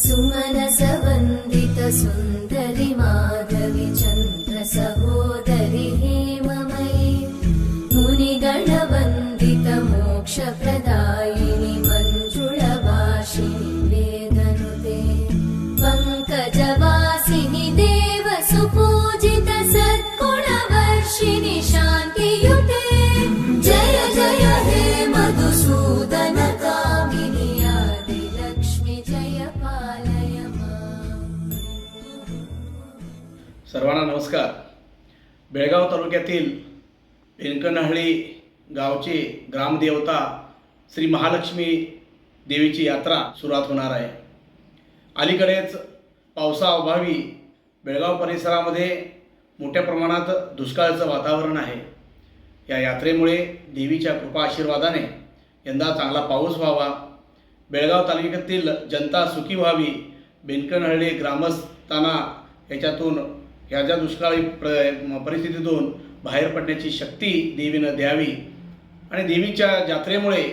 सुमनसवन्दित सुन्दरि माधवि चन्द्र सहोदरि हेममयि। मुनिगणवन्दित मोक्षप्रदायिनि मञ्जुळभाषिणि वेदनुते। पङ्कजवासिनि देव सुपूजित सद्गुणवर्षिणि शान्तियुते सर्वांना नमस्कार. बेळगाव तालुक्यातील व्यंकनहळ्ळी गावचे ग्रामदेवता श्री महालक्ष्मी देवीची यात्रा सुरुवात होणार आहे. अलीकडेच पावसाअभावी बेळगाव परिसरामध्ये मोठ्या प्रमाणात दुष्काळाचं वातावरण आहे. या यात्रेमुळे देवीच्या कृपा आशीर्वादाने यंदा चांगला पाऊस व्हावा. बेळगाव तालुक्यातील जनता सुखी व्हावी बेनकनहಳ್ಳಿ ग्रामस्थांना याच्यातून ह्या ज्या दुष्काळी प्र परिस्थितीतून बाहेर पडण्याची शक्ती देवीनं द्यावी. आणि देवीच्या जात्रेमुळे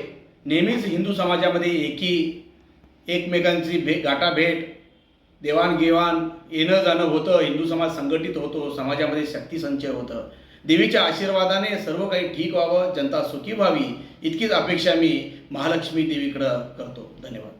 नेहमीच हिंदू समाजामध्ये एकी एकमेकांची भे गाठाभेट देवाणघेवाण येणं जाणं होतं हिंदू समाज संघटित होतो समाजामध्ये शक्ती संचय होतं. देवीच्या आशीर्वादाने सर्व काही ठीक व्हावं जनता सुखी व्हावी इतकीच अपेक्षा मी महालक्ष्मी देवीकडं करतो. धन्यवाद.